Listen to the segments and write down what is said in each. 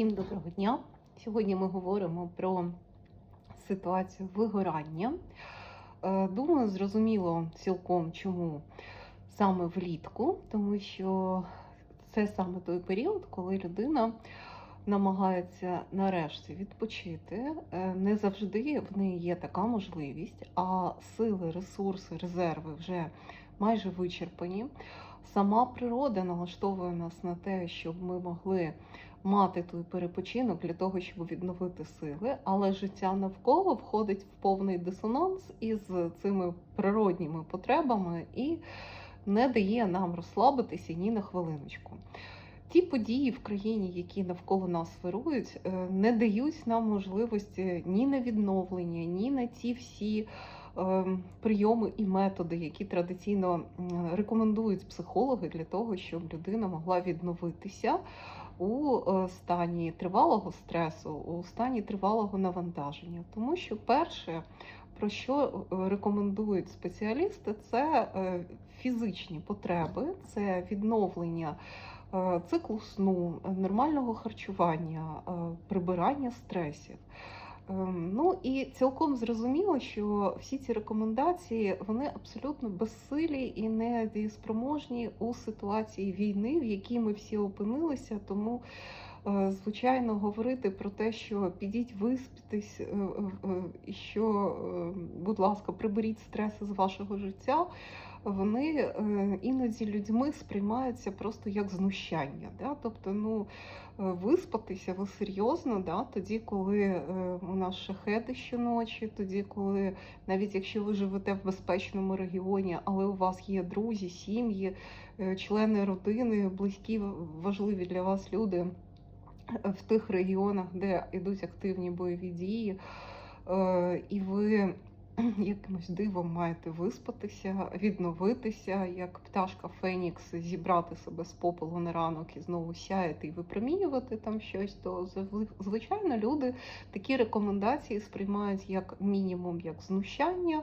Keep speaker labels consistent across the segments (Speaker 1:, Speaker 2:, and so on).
Speaker 1: Всім доброго дня! Сьогодні ми говоримо про ситуацію вигорання. Е, Думаю, зрозуміло цілком, чому саме влітку, тому що це саме той період, коли людина намагається нарешті відпочити. Е, Не завжди в неї є така можливість, а сили, ресурси, резерви вже майже вичерпані. Сама природа налаштовує нас на те, щоб ми могли мати той перепочинок для того, щоб відновити сили, але життя навколо входить в повний дисонанс із цими природніми потребами і не дає нам розслабитися ні на хвилиночку. Ті події в країні, які навколо нас вирують, е, не дають нам можливості ні на відновлення, ні на ті всі е, прийоми і методи, які традиційно рекомендують психологи для того, щоб людина могла відновитися у е, стані тривалого стресу, у стані тривалого навантаження. Тому що перше, про що е, рекомендують спеціалісти, це е, фізичні потреби, це відновлення циклу сну, нормального харчування, прибирання стресів. Ем, Ну і цілком зрозуміло, що всі ці рекомендації вони абсолютно безсилі і не дієспроможні у ситуації війни, в якій ми всі опинилися. Тому, звичайно, говорити про те, що підіть виспітись, е, е, е, що, е, будь ласка, приберіть стреси з вашого життя. Вони е, іноді людьми сприймаються просто як знущання. Да? Тобто, ну е, виспатися ви серйозно, да? тоді, коли е, у нас шахеди щоночі, тоді, коли навіть якщо ви живете в безпечному регіоні, але у вас є друзі, сім'ї, е, члени родини, близькі, важливі для вас люди е, в тих регіонах, де йдуть активні бойові дії, е, і ви якимось дивом маєте виспатися, відновитися, як пташка Фенікс, зібрати себе з попелу на ранок і знову сяяти і випромінювати там щось, то зв- звичайно люди такі рекомендації сприймають як мінімум як знущання.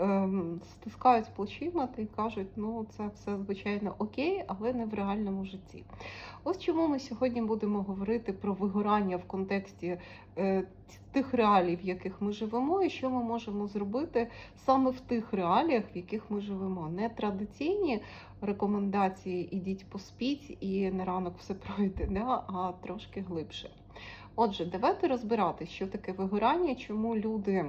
Speaker 1: Ем, Стискають плечима та й кажуть, ну це все звичайно окей, але не в реальному житті. Ось чому ми сьогодні будемо говорити про вигорання в контексті е, тих реалій, в яких ми живемо, і що ми можемо зробити саме в тих реаліях, в яких ми живемо. Не традиційні рекомендації ідіть поспіть і на ранок все пройде, да? а трошки глибше. Отже, давайте розбирати, що таке вигорання, чому люди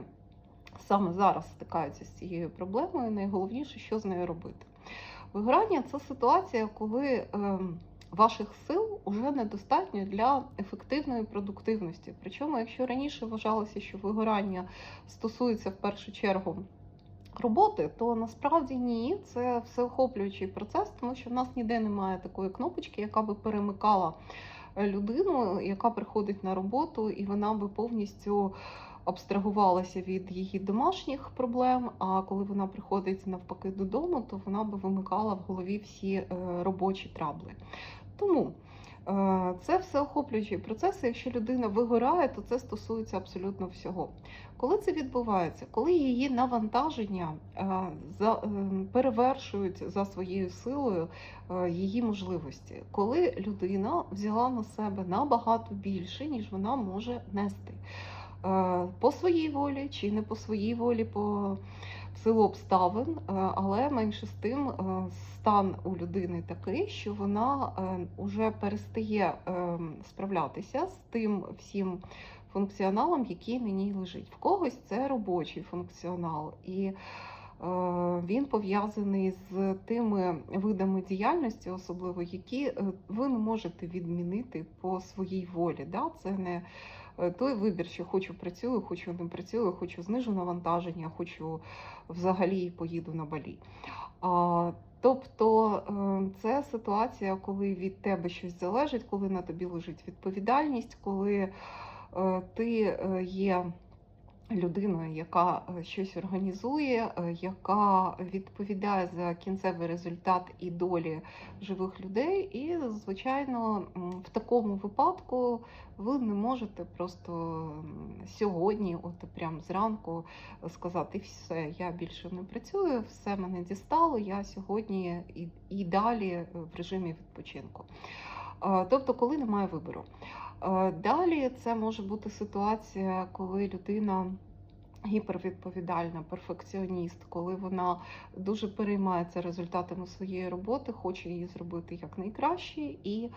Speaker 1: саме зараз стикаються з цією проблемою. Найголовніше, що з нею робити. Вигорання це ситуація, коли ем, ваших сил вже недостатньо для ефективної продуктивності. Причому, якщо раніше вважалося, що вигорання стосується в першу чергу роботи, то насправді ні, це всеохоплюючий процес, тому що в нас ніде немає такої кнопочки, яка би перемикала людину, яка приходить на роботу, і вона би повністю абстрагувалася від її домашніх проблем. А коли вона приходить навпаки додому, то вона би вимикала в голові всі е, робочі трабли. Тому е, це всеохоплюючий процес. і Якщо людина вигорає, то це стосується абсолютно всього. Коли це відбувається, коли її навантаження е, за, перевершують за своєю силою її можливості, коли людина взяла на себе набагато більше, ніж вона може нести. По своїй волі чи не по своїй волі, по силу обставин, але менше з тим стан у людини такий, що вона вже перестає справлятися з тим всім функціоналом, який на ній лежить. В когось це робочий функціонал, і він пов'язаний з тими видами діяльності, особливо які е, ви не можете відмінити по своїй волі. Да? Це не той вибір, що хочу працюю, хочу не працюю, хочу знижу навантаження, хочу взагалі поїду на балі. А, Тобто е, це ситуація, коли від тебе щось залежить, коли на тобі лежить відповідальність, коли е, ти є людиною, яка е, щось організує, е, яка відповідає за кінцевий результат і долі живих людей. І, звичайно, в такому випадку ви не можете просто сьогодні, от прямо зранку, сказати, все, я більше не працюю, все мене дістало, я сьогодні і, і далі в режимі відпочинку. Е, Тобто, коли немає вибору. Е, Далі це може бути ситуація, коли людина гіпервідповідальна, перфекціоніст, коли вона дуже переймається результатами своєї роботи, хоче її зробити якнайкраще, і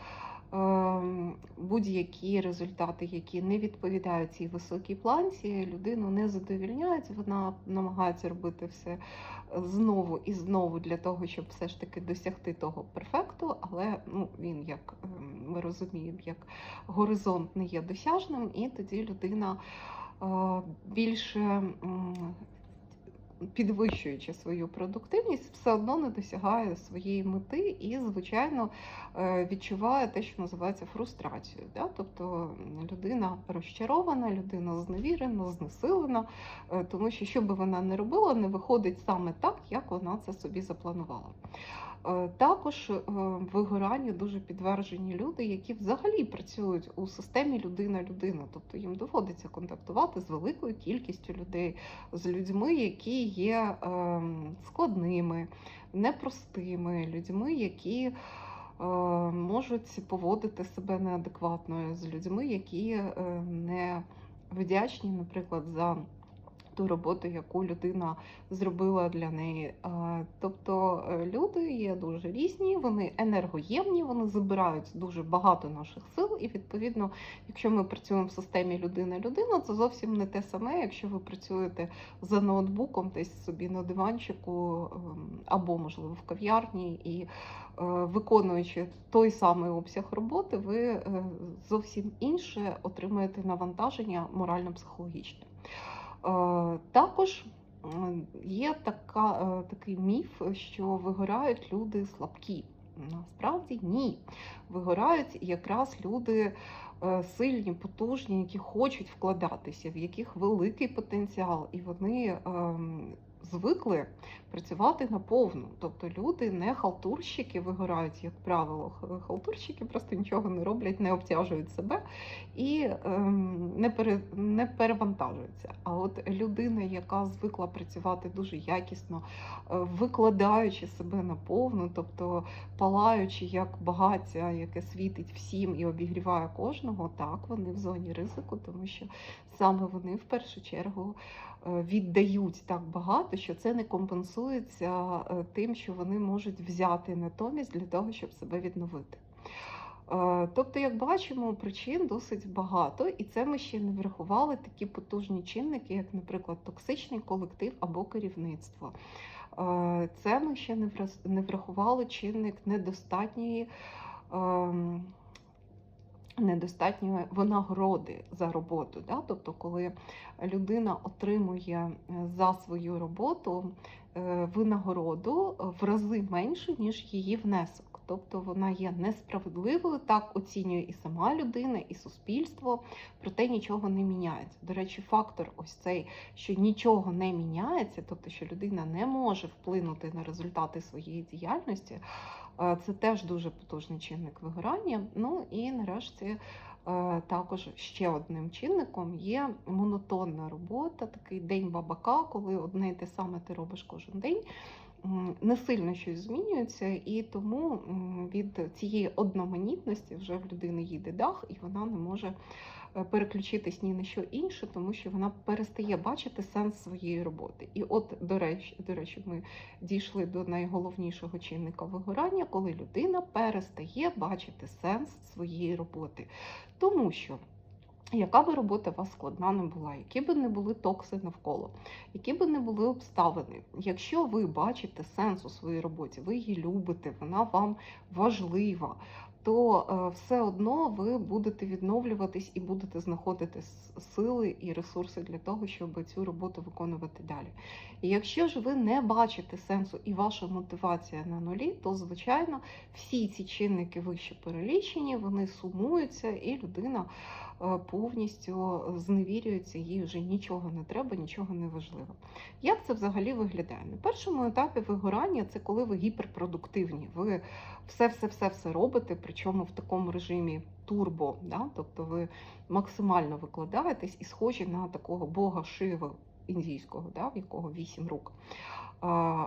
Speaker 1: будь-які результати, які не відповідають цій високій планці, людину не задовільняють, вона намагається робити все знову і знову для того, щоб все ж таки досягти того перфекту, але ну, він, як е, ми розуміємо, як горизонт не є досяжним, і тоді людина е, більше підвищуючи свою продуктивність, все одно не досягає своєї мети і, звичайно, е, відчуває те, що називається фрустрацією. Да? Тобто людина розчарована, людина зневірена, знесилена, е, тому що що би вона не робила, не виходить саме так, як вона це собі запланувала. Е, Також е, вигоранню дуже підтверджені люди, які взагалі працюють у системі людина-людина, тобто їм доводиться контактувати з великою кількістю людей, з людьми, які є ем, складними, непростими, людьми, які е, можуть поводити себе неадекватно, з людьми, які не вдячні, наприклад, за ту роботу, яку людина зробила для неї. Тобто е, люди є дуже різні, вони енергоємні, вони забирають дуже багато наших сил, і відповідно, якщо ми працюємо в системі людина-людина, це зовсім не те саме, якщо ви працюєте за ноутбуком, десь собі на диванчику ем, або, можливо, в кав'ярні і е, виконуючи той самий обсяг роботи, ви е, зовсім інше отримаєте навантаження морально-психологічне. Е, Також є така, е, такий міф, що вигорають люди слабкі. Насправді ні. Вигорають якраз люди е, сильні, потужні, які хочуть вкладатися, в яких великий потенціал, і вони ем, звикли працювати наповну. Тобто люди не халтурщики вигорають, як правило. Халтурщики просто нічого не роблять, не обтяжують себе і ем, не, пере, не перевантажуються. А от людина, яка звикла працювати дуже якісно, е, викладаючи себе наповну, тобто палаючи як багаття, яке світить всім і обігріває кожного, так вони в зоні ризику, тому що саме вони в першу чергу віддають так багато, що це не компенсується е, тим, що вони можуть взяти натомість для того, щоб себе відновити. Е, Тобто, як бачимо, причин досить багато, і це ми ще не врахували такі потужні чинники, як, наприклад, токсичний колектив або керівництво. Е, Це ми ще не врахували чинник недостатньої. Недостатньої винагороди за роботу. Да? Тобто, коли людина отримує е, за свою роботу е, винагороду в рази меншу, ніж її внесок. Тобто вона є несправедливою, так оцінює і сама людина, і суспільство, проте нічого не міняється. До речі, фактор ось цей, що нічого не міняється, тобто що людина не може вплинути на результати своєї діяльності, це теж дуже потужний чинник вигорання. Ну і нарешті е, також ще одним чинником є монотонна робота, такий день бабака, коли одне і те саме ти робиш кожен день. Не сильно щось змінюється, і тому від цієї одноманітності вже в людини їде дах, і вона не може е, переключитись ні на що інше, тому що вона перестає бачити сенс своєї роботи. І от, до речі, до речі, ми дійшли до найголовнішого чинника вигорання, коли людина перестає бачити сенс своєї роботи. Тому що яка би робота у вас складна не була, які би не були токси навколо, які би не були обставини, якщо ви бачите сенс у своїй роботі, ви її любите, вона вам важлива, то е, все одно ви будете відновлюватись і будете знаходити сили і ресурси для того, щоб цю роботу виконувати далі. І якщо ж ви не бачите сенсу і ваша мотивація на нулі, то звичайно всі ці чинники вище перелічені, вони сумуються, і людина е, повністю зневірюється, їй вже нічого не треба, нічого не важливо. Як це взагалі виглядає? На першому етапі вигорання це коли ви гіперпродуктивні. Ви все-все-все-все робите, причому в такому режимі турбо, да? тобто ви максимально викладаєтесь і схожі на такого бога Шиву індійського, да, в якого 8 рук.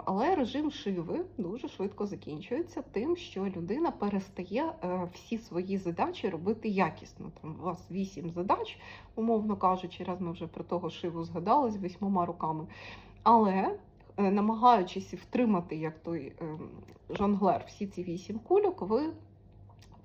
Speaker 1: Але режим шиви дуже швидко закінчується тим, що людина перестає е, всі свої задачі робити якісно. Там у вас 8 задач, умовно кажучи, раз ми вже про того шиву згадали з вісьмома руками. Але е, намагаючись втримати, як той е, жонглер, всі ці вісім кульок, ви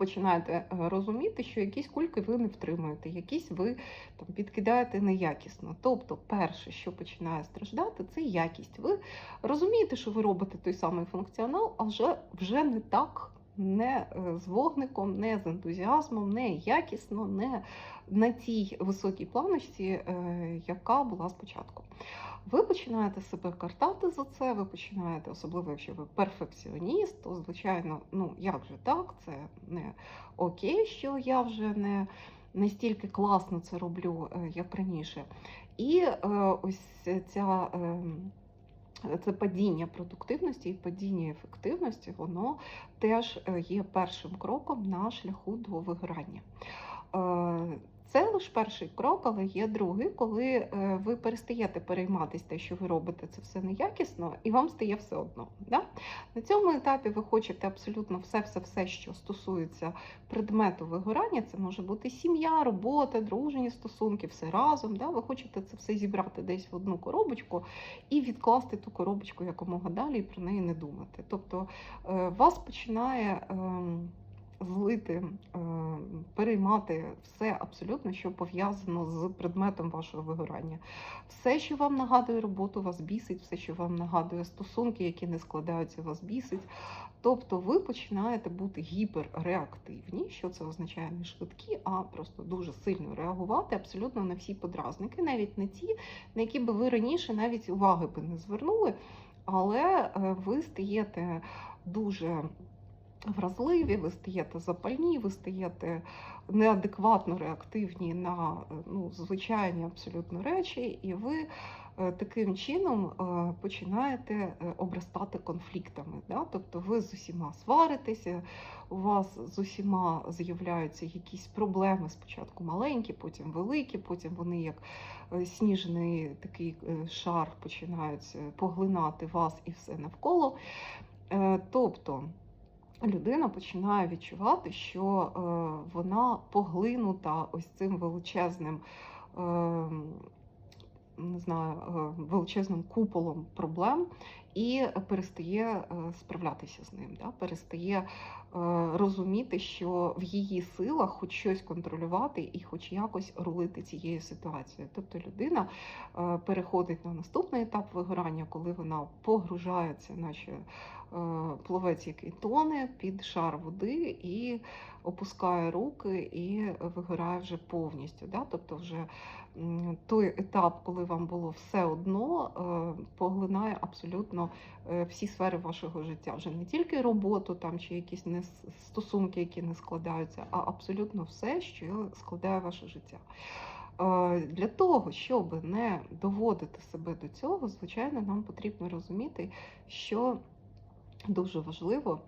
Speaker 1: починаєте е, розуміти, що якісь кульки ви не втримуєте, якісь ви там підкидаєте неякісно. Тобто, перше, що починає страждати, це якість. Ви розумієте, що ви робите той самий функціонал, а вже, вже не так. Не е, з вогником, не з ентузіазмом, не якісно, не на тій високій планочці, е, яка була спочатку. Ви починаєте себе картати за це, ви починаєте, особливо якщо ви перфекціоніст, то звичайно, ну як же так, це не окей, що я вже не настільки класно це роблю, е, як раніше. І е, ось ця. Е, це падіння продуктивності і падіння ефективності, воно теж е, є першим кроком на шляху до вигорання. Це лише перший крок, але є другий, коли е, ви перестаєте перейматися те, що ви робите це все неякісно, і вам стає все одно. Да? На цьому етапі ви хочете абсолютно все-все-все, що стосується предмету вигорання. Це може бути сім'я, робота, дружні стосунки, все разом. Да? Ви хочете це все зібрати десь в одну коробочку і відкласти ту коробочку якомога далі і про неї не думати. Тобто е, вас починає. Злити, е, переймати все абсолютно, що пов'язано з предметом вашого вигорання. Все, що вам нагадує роботу, вас бісить, все, що вам нагадує стосунки, які не складаються, вас бісить. Тобто ви починаєте бути гіперреактивні, що це означає не швидкі, а просто дуже сильно реагувати абсолютно на всі подразники, навіть не ті, на які би ви раніше навіть уваги би не звернули. Але е, ви стаєте дуже вразливі, ви стаєте запальні, ви стаєте неадекватно реактивні на е, ну, звичайні абсолютно речі, і ви е, таким чином е, починаєте обростати конфліктами. Да? Тобто ви з усіма сваритеся, у вас з усіма з'являються якісь проблеми, спочатку маленькі, потім великі, потім вони як сніжний такий шар починають поглинати вас і все навколо. Тобто людина починає відчувати, що е, вона поглинута ось цим величезним. е, Не знаю, е, величезним куполом проблем і перестає справлятися з ним, да? перестає розуміти, що в її силах хоч щось контролювати і хоч якось рулити цією ситуацією. Тобто людина переходить на наступний етап вигорання, коли вона погружається, наче пловець, який тоне під шар води і опускає руки і вигорає вже повністю. Да? Тобто вже той етап, коли вам було все одно, е, поглинає абсолютно е, всі сфери вашого життя. Вже не тільки роботу там чи якісь не стосунки, які не складаються, а абсолютно все, що складає ваше життя. Е, Для того, щоб не доводити себе до цього, звичайно, нам потрібно розуміти, що дуже важливо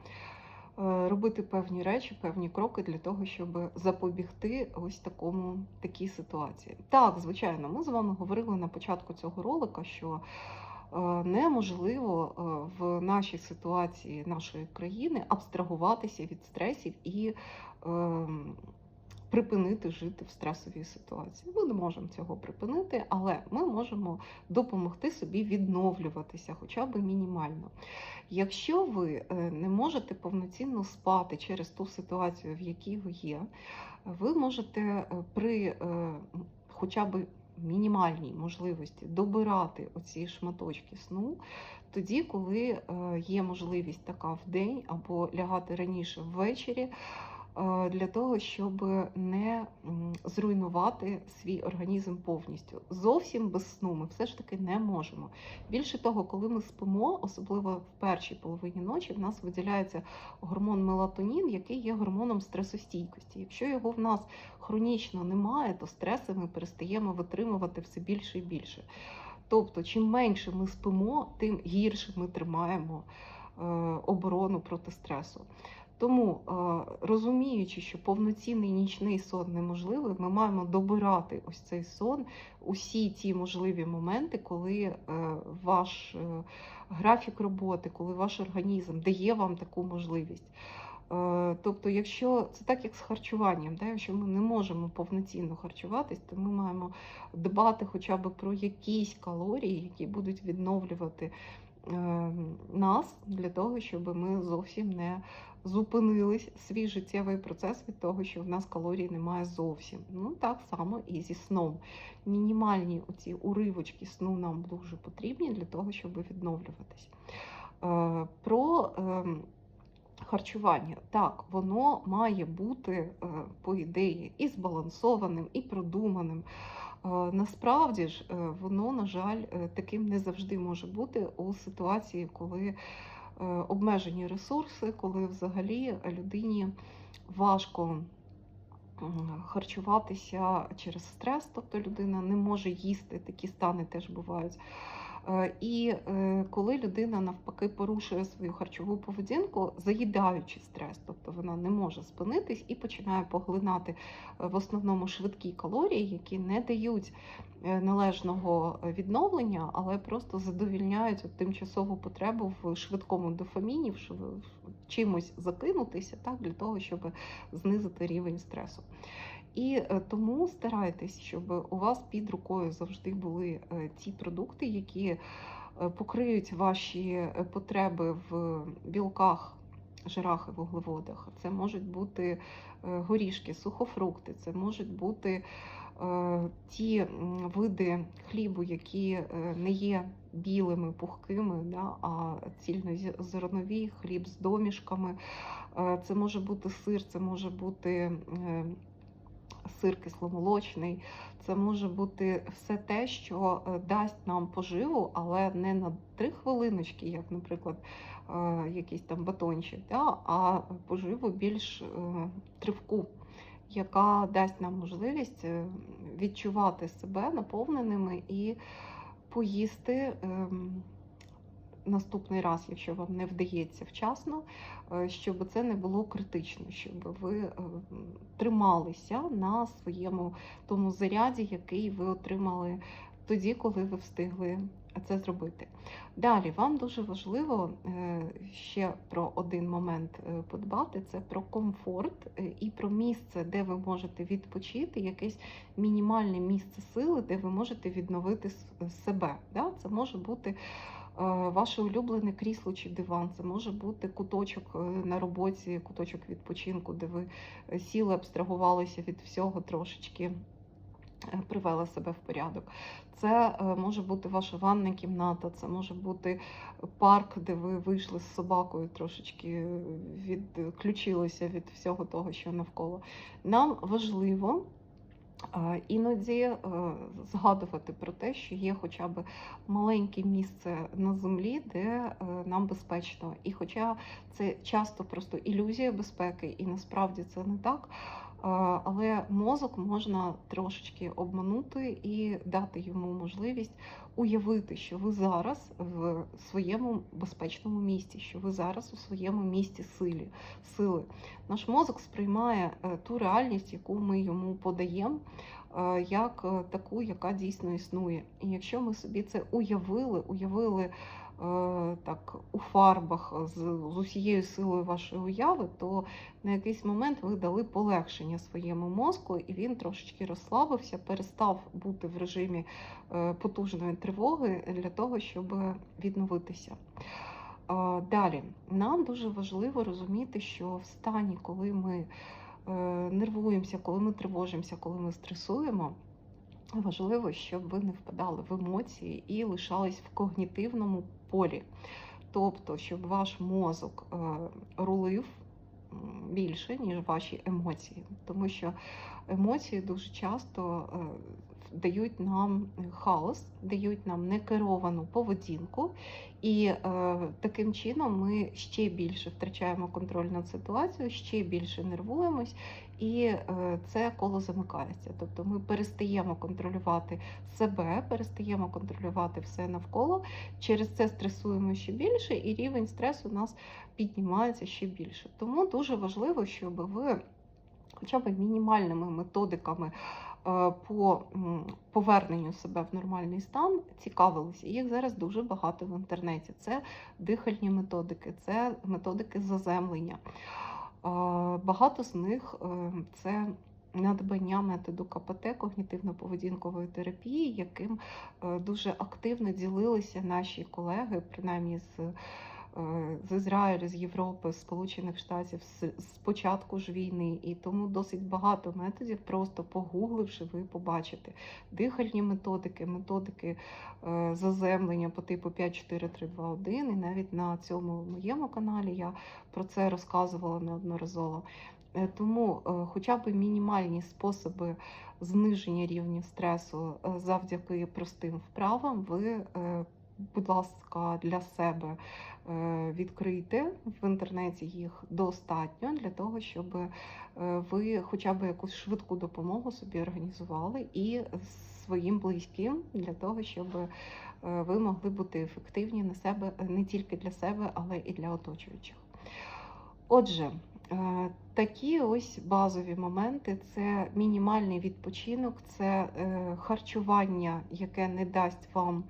Speaker 1: е, робити певні речі, певні кроки для того, щоб запобігти ось такому такій ситуації. Так, звичайно, ми з вами говорили на початку цього ролика, що е, неможливо е, в нашій ситуації нашої країни абстрагуватися від стресів і ем, припинити жити в стресовій ситуації. Ми не можемо цього припинити, але ми можемо допомогти собі відновлюватися, хоча б мінімально. Якщо ви е, не можете повноцінно спати через ту ситуацію, в якій ви є, ви можете е, при е, хоча б мінімальній можливості добирати оці шматочки сну, тоді, коли є можливість така в день або лягати раніше ввечері, для того, щоб не зруйнувати свій організм повністю. Зовсім без сну ми все ж таки не можемо. Більше того, коли ми спимо, особливо в першій половині ночі, в нас виділяється гормон мелатонін, який є гормоном стресостійкості. Якщо його в нас хронічно немає, то стреси ми перестаємо витримувати все більше і більше. Тобто, чим менше ми спимо, тим гірше ми тримаємо е, оборону проти стресу. Тому, е, розуміючи, що повноцінний нічний сон неможливий, ми маємо добирати ось цей сон, усі ті можливі моменти, коли е, ваш е, графік роботи, коли ваш організм дає вам таку можливість. Тобто, якщо це так, як з харчуванням, да, якщо ми не можемо повноцінно харчуватись, то ми маємо дбати хоча б про якісь калорії, які будуть відновлювати е, нас для того, щоб ми зовсім не зупинились свій життєвий процес від того, що в нас калорій немає зовсім. Ну так само і зі сном. Мінімальні оці уривочки сну нам дуже потрібні для того, щоб відновлюватись. Е, Про ем, харчування. Так, воно має бути, е, по ідеї, і збалансованим, і продуманим. Е, Насправді ж, воно, на жаль, таким не завжди може бути у ситуації, коли обмежені ресурси, коли взагалі людині важко харчуватися через стрес, тобто людина не може їсти, такі стани теж бувають. Е, І е, коли людина навпаки порушує свою харчову поведінку, заїдаючи стрес, тобто вона не може спинитись і починає поглинати е, в основному швидкі калорії, які не дають належного відновлення, але просто задовільняють тимчасову потребу в швидкому дофаміні, в чимось закинутися, так для того, щоб знизити рівень стресу. І е, тому старайтесь, щоб у вас під рукою завжди були е, ті продукти, які е, покриють ваші е, потреби в білках, жирах і вуглеводах. Це можуть бути е, горішки, сухофрукти, це можуть бути е, ті види хлібу, які е, не є білими, пухкими, да, а цільнозернові, хліб з домішками. Е, Це може бути сир, це може бути е, сир кисломолочний, це може бути все те, що е, дасть нам поживу, але не на три хвилиночки, як, наприклад, е, якийсь там батончик, да, а поживу більш е, тривку, яка дасть нам можливість відчувати себе наповненими і поїсти. Наступний раз, якщо вам не вдається вчасно, е, щоб це не було критично, щоб ви е, трималися на своєму тому заряді, який ви отримали тоді, коли ви встигли це зробити. Далі вам дуже важливо е, ще про один момент подбати: це про комфорт і про місце, де ви можете відпочити, якесь мінімальне місце сили, де ви можете відновити себе. Це може бути ваше улюблене крісло чи диван, це може бути куточок е, на роботі, куточок відпочинку, де ви е, сіли, абстрагувалися від всього трошечки. е, Привели себе в порядок. Це е, може бути ваша ванна кімната, це може бути парк, де ви вийшли з собакою, трошечки е, відключилися від всього того, що навколо. Нам важливо е, іноді е, згадувати про те, що є хоча б маленьке місце на землі, де е, нам безпечно. І хоча це часто просто ілюзія безпеки, і насправді це не так. Але мозок можна трошечки обманути і дати йому можливість уявити, що ви зараз в своєму безпечному місці, що ви зараз у своєму місці силі, сили. Наш мозок сприймає е, ту реальність, яку ми йому подаємо, е, як е, таку, яка дійсно існує. І якщо ми собі це уявили, уявили так у фарбах з, з усією силою вашої уяви, то на якийсь момент ви дали полегшення своєму мозку, і він трошечки розслабився, перестав бути в режимі е, потужної тривоги для того, щоб відновитися. Е, Далі нам дуже важливо розуміти, що в стані, коли ми е, нервуємося, коли ми тривожимося, коли ми стресуємо, важливо, щоб ви не впадали в емоції і лишались в когнітивному полі. Тобто, щоб ваш мозок е, рулив більше, ніж ваші емоції. Тому що емоції дуже часто е, дають нам хаос, дають нам некеровану поведінку, і е, таким чином ми ще більше втрачаємо контроль над ситуацією, ще більше нервуємось, і е, це коло замикається. Тобто ми перестаємо контролювати себе, перестаємо контролювати все навколо. Через це стресуємо ще більше, і рівень стресу у нас піднімається ще більше. Тому дуже важливо, щоб ви хоча б мінімальними методиками е, по поверненню себе в нормальний стан цікавилися. Їх зараз дуже багато в інтернеті. Це дихальні методики, це методики заземлення. Е, Багато з них е, це надбання методу КПТ когнітивно-поведінкової терапії, яким дуже активно ділилися наші колеги, принаймні з. Е, З Ізраїлю, з Європи, з Сполучених Штатів з, початку ж війни, і тому досить багато методів, просто погугливши, ви побачите дихальні методики, методики е, заземлення по типу 5, 4, 3, 2, 1. І навіть на цьому моєму каналі я про це розказувала неодноразово. Е, Тому е, хоча б мінімальні способи зниження рівнів стресу е, завдяки простим вправам, ви, е, будь ласка, для себе е, відкрийте. В інтернеті їх достатньо для того, щоб е, ви хоча б якусь швидку допомогу собі організували і своїм близьким для того, щоб е, ви могли бути ефективні на себе не тільки для себе, але і для оточуючих. Отже, такі ось базові моменти: це мінімальний відпочинок, це харчування, яке не дасть вам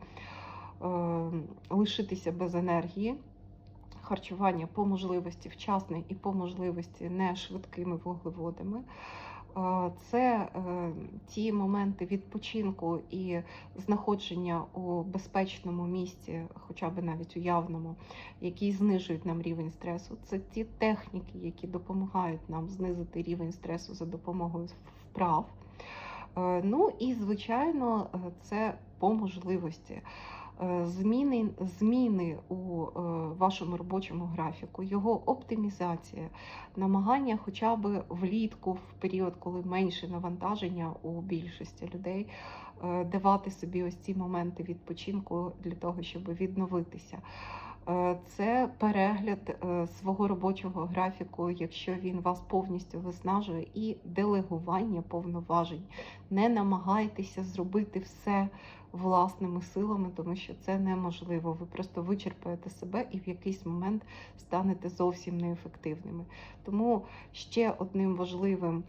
Speaker 1: лишитися без енергії. Харчування по можливості вчасне і по можливості не швидкими вуглеводами. Е, Це е, ті моменти відпочинку і знаходження у безпечному місці, хоча б навіть уявному, які знижують нам рівень стресу. Це ті техніки, які допомагають нам знизити рівень стресу за допомогою вправ. Е, Ну і звичайно, е, це по можливості. Е, Зміни, зміни у е, вашому робочому графіку, його оптимізація, намагання хоча б влітку, в період, коли менше навантаження у більшості людей, е, давати собі ось ці моменти відпочинку для того, щоб відновитися. Е, Це перегляд е, свого робочого графіку, якщо він вас повністю виснажує, і делегування повноважень. Не намагайтеся зробити все власними силами, тому що це неможливо. Ви просто вичерпаєте себе і в якийсь момент станете зовсім неефективними. Тому ще одним важливим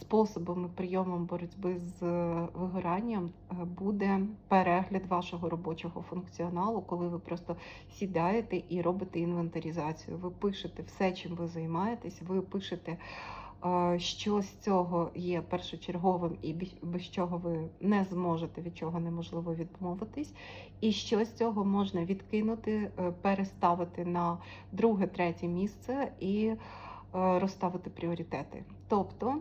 Speaker 1: способом і прийомом боротьби з е, вигоранням е, буде перегляд вашого робочого функціоналу, коли ви просто сідаєте і робите інвентаризацію. Ви пишете все, чим ви займаєтесь, ви пишете. е, Що з цього є першочерговим і без чого ви не зможете, від чого неможливо відмовитись, і що з цього можна відкинути, е, переставити на друге, третє місце і е, розставити пріоритети. Тобто,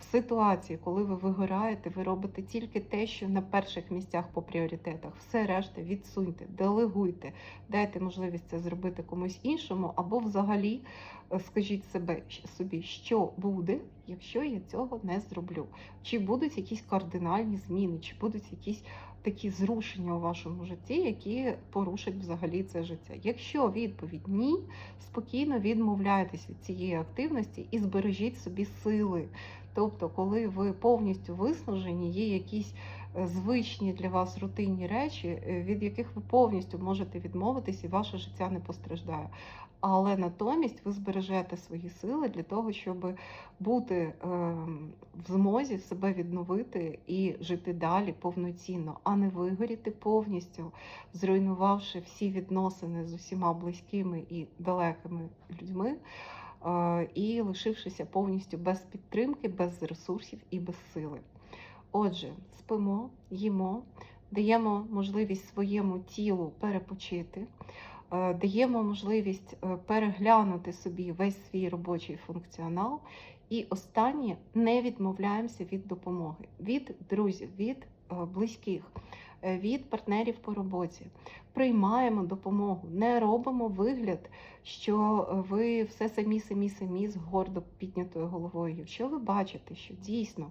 Speaker 1: в ситуації, коли ви вигораєте, ви робите тільки те, що на перших місцях по пріоритетах. Все решта відсуньте, делегуйте, дайте можливість це зробити комусь іншому, або взагалі е, скажіть себе собі, що буде, якщо я цього не зроблю. Чи будуть якісь кардинальні зміни, чи будуть якісь такі зрушення у вашому житті, які порушать взагалі це життя. Якщо відповідь ні, спокійно відмовляйтесь від цієї активності і збережіть собі сили. Тобто, коли ви повністю виснажені, є якісь е, звичні для вас рутинні речі, е, від яких ви повністю можете відмовитись, і ваше життя не постраждає. Але натомість ви збережете свої сили для того, щоб бути ем, в змозі себе відновити і жити далі повноцінно, а не вигоріти повністю, зруйнувавши всі відносини з усіма близькими і далекими людьми, і лишившися повністю без підтримки, без ресурсів і без сили. Отже, спимо, їмо, даємо можливість своєму тілу перепочити. Даємо можливість е, переглянути собі весь свій робочий функціонал. І останнє не відмовляємося від допомоги, від друзів, від е, близьких, від партнерів по роботі. Приймаємо допомогу, не робимо вигляд, що е, ви все самі, самі, самі з гордо піднятою головою. Якщо ви бачите, що дійсно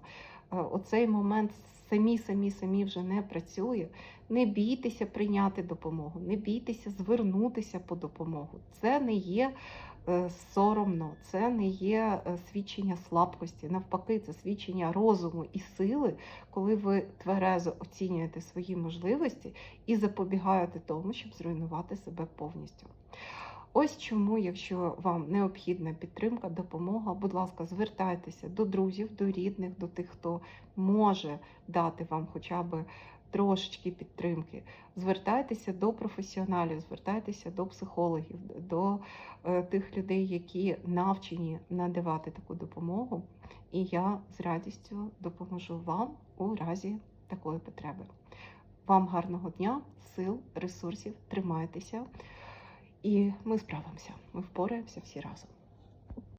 Speaker 1: е, оцей момент самі, самі, самі вже не працює, не бійтеся прийняти допомогу, не бійтеся звернутися по допомогу. Це не є е, соромно, це не є е, свідчення слабкості. Навпаки, це свідчення розуму і сили, коли ви тверезо оцінюєте свої можливості і запобігаєте тому, щоб зруйнувати себе повністю. Ось чому, якщо вам необхідна підтримка, допомога, будь ласка, звертайтеся до друзів, до рідних, до тих, хто може дати вам хоча б трошечки підтримки. Звертайтеся до професіоналів, звертайтеся до психологів, до е, тих людей, які навчені надавати таку допомогу. І я з радістю допоможу вам у разі такої потреби. Вам гарного дня, сил, ресурсів, тримайтеся. І ми справимося. Ми впораємося всі разом.